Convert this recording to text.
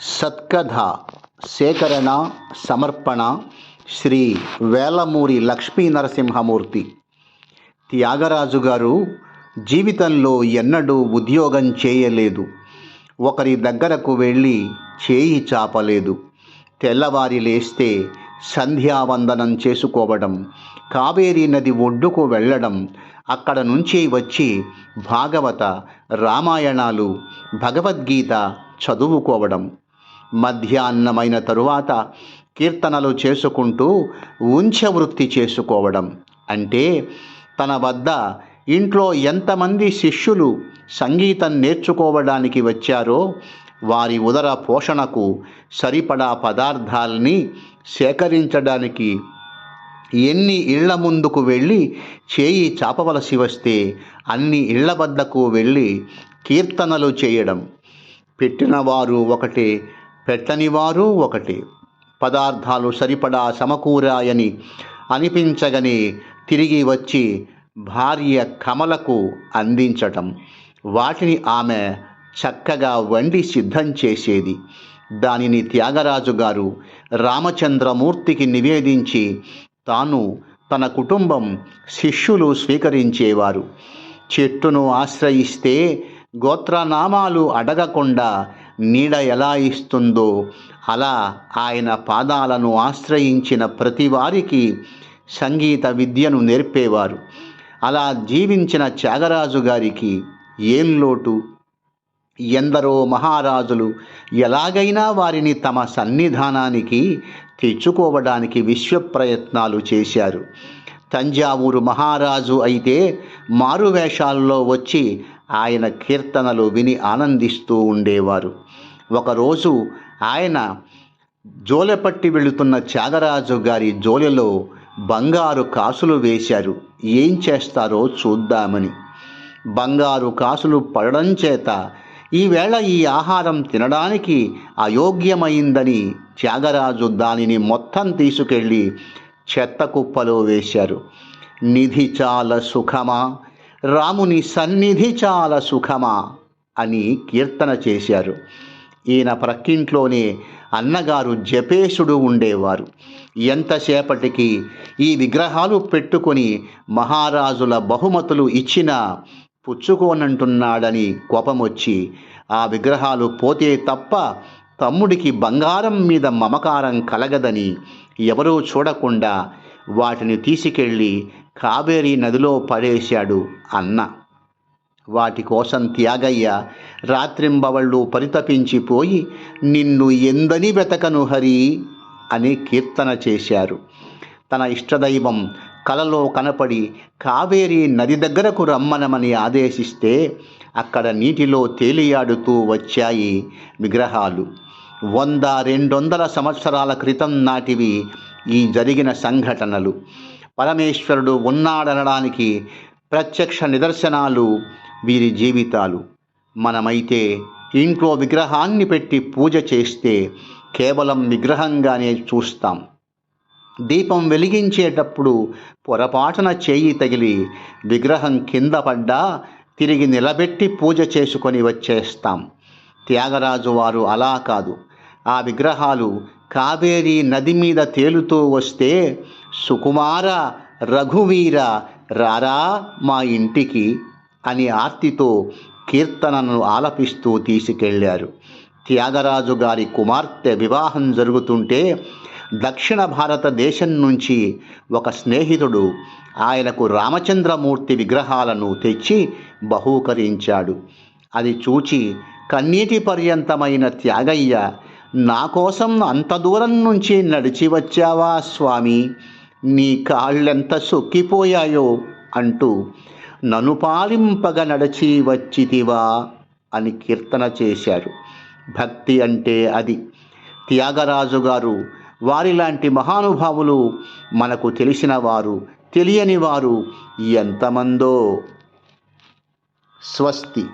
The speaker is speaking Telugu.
సత్కథ సేకరణ సమర్పణ శ్రీ వేలమూరి లక్ష్మీ నరసింహమూర్తి. త్యాగరాజు గారు జీవితంలో ఎన్నడూ ఉద్యోగం చేయలేదు. ఒకరి దగ్గరకు వెళ్ళి చేయి చాపలేదు. తెల్లవారి లేస్తే సంధ్యావందనం చేసుకోవడం కావేరీ నది ఒడ్డుకు వెళ్ళడం అక్కడ నుంచి వచ్చి భాగవత రామాయణాలు భగవద్గీత చదువుకోవడం. మధ్యాహ్నమైన తరువాత కీర్తనలు చేసుకుంటూ ఉంచవృత్తి చేసుకోవడం. అంటే తన వద్ద ఇంట్లో ఎంతమంది శిష్యులు సంగీతం నేర్చుకోవడానికి వచ్చారో వారి ఉదర పోషణకు సరిపడా పదార్థాల్ని సేకరించడానికి ఎన్ని ఇళ్ళ ముందుకు వెళ్ళి చేయి చాపవలసి వస్తే అన్ని ఇళ్ళ వద్దకు వెళ్ళి కీర్తనలు చేయడం. పెట్టినవారు ఒకటే పెట్టనివారు ఒకటి. పదార్థాలు సరిపడా సమకూరాయని అనిపించగని తిరిగి వచ్చి భార్య కమలకు అందించటం. వాటిని ఆమె చక్కగా వండి సిద్ధం చేసేది. దానిని త్యాగరాజు గారు రామచంద్రమూర్తికి నివేదించి తాను తన కుటుంబం శిష్యులు స్వీకరించేవారు. చెట్టును ఆశ్రయిస్తే గోత్రనామాలు అడగకుండా నీడ ఎలా ఇస్తుందో అలా ఆయన పాదాలను ఆశ్రయించిన ప్రతి వారికి సంగీత విద్యను నేర్పేవారు. అలా జీవించిన త్యాగరాజు గారికి ఏం లోటు? ఎందరో మహారాజులు ఎలాగైనా వారిని తమ సన్నిధానానికి తెచ్చుకోవడానికి విశ్వ ప్రయత్నాలు చేశారు. తంజావూరు మహారాజు అయితే మారువేషాల్లో వచ్చి ఆయన కీర్తనలు విని ఆనందిస్తూ ఉండేవారు. ఒకరోజు ఆయన జోలెపట్టి వెళుతున్న త్యాగరాజు గారి జోలెలో బంగారు కాసులు వేశారు. ఏం చేస్తారో చూద్దామని. బంగారు కాసులు పడడం చేత ఈవేళ ఈ ఆహారం తినడానికి అయోగ్యమైందని త్యాగరాజు దానిని మొత్తం తీసుకెళ్ళి చెత్త కుప్పలో వేశారు. నిధి చాలా సుఖమా? రాముని సన్నిధి చాలా సుఖమా అని కీర్తన చేశారు. ఈయన ప్రక్కింట్లోనే అన్నగారు జపేశుడు ఉండేవారు. ఎంతసేపటికి ఈ విగ్రహాలు పెట్టుకొని మహారాజుల బహుమతులు ఇచ్చినా పుచ్చుకోనంటున్నాడని కోపమొచ్చి ఆ విగ్రహాలు పోతే తప్ప తమ్ముడికి బంగారం మీద మమకారం కలగదని ఎవరూ చూడకుండా వాటిని తీసుకెళ్ళి కావేరీ నదిలో పడేశాడు అన్న. వాటి కోసం త్యాగయ్య రాత్రింబవళ్ళు పరితపించిపోయి నిన్ను ఎందని వెతకను హరి అని కీర్తన చేశారు. తన ఇష్టదైవం కలలో కనపడి కావేరీ నది దగ్గరకు రమ్మనమని ఆదేశిస్తే అక్కడ నీటిలో తేలియాడుతూ వచ్చాయి విగ్రహాలు. వంద రెండొందల సంవత్సరాల క్రితం నాటివి ఈ జరిగిన సంఘటనలు. పరమేశ్వరుడు ఉన్నాడనడానికి ప్రత్యక్ష నిదర్శనాలు వీరి జీవితాలు. మనమైతే ఇంట్లో విగ్రహాన్ని పెట్టి పూజ చేస్తే కేవలం విగ్రహంగానే చూస్తాం. దీపం వెలిగించేటప్పుడు పొరపాటున చేయి తగిలి విగ్రహం కింద పడ్డా తిరిగి నిలబెట్టి పూజ చేసుకొని వచ్చేస్తాం. త్యాగరాజు వారు అలా కాదు. ఆ విగ్రహాలు కావేరీ నది మీద తేలుతూ వస్తే సుకుమార రఘువీర రారా మా ఇంటికి అని ఆర్తితో కీర్తనను ఆలపిస్తూ తీసుకెళ్ళారు త్యాగరాజు గారి కుమార్తె వివాహం జరుగుతుంటే దక్షిణ భారతదేశం నుంచి ఒక స్నేహితుడు ఆయనకు రామచంద్రమూర్తి విగ్రహాలను తెచ్చి బహూకరించాడు. అది చూచి కన్నీటి పర్యంతమైన త్యాగయ్య నా కోసం అంత దూరం నుంచి నడిచి వచ్చావా స్వామి? నీ కాళ్ళెంత సొక్కిపోయాయో అంటూ నను పాలింపగ నడిచి వచ్చితివా అని కీర్తన చేశారు భక్తి అంటే అది. త్యాగరాజు గారు వారిలాంటి మహానుభావులు మనకు తెలిసిన వారు తెలియని వారు ఎంతమందో స్వస్తి.